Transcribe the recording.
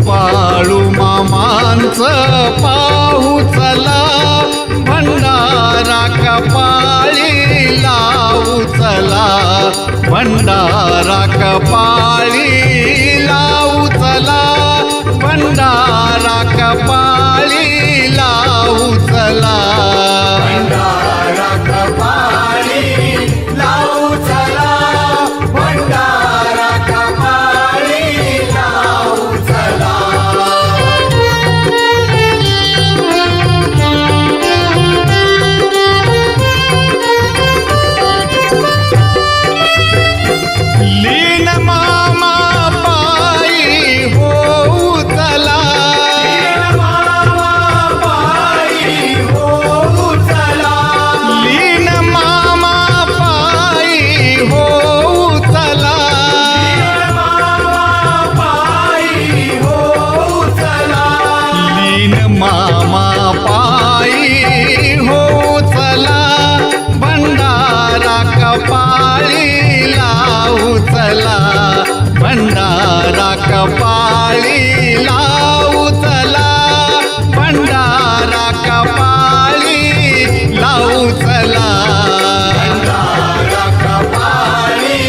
पाळू मामांच पाहू चला. भंडारा कपाळी लावू चला. भंडारा कपाळी लावू चला. भंडारा कपाळी लावू चला. भंडारा कपाळी लावू चला.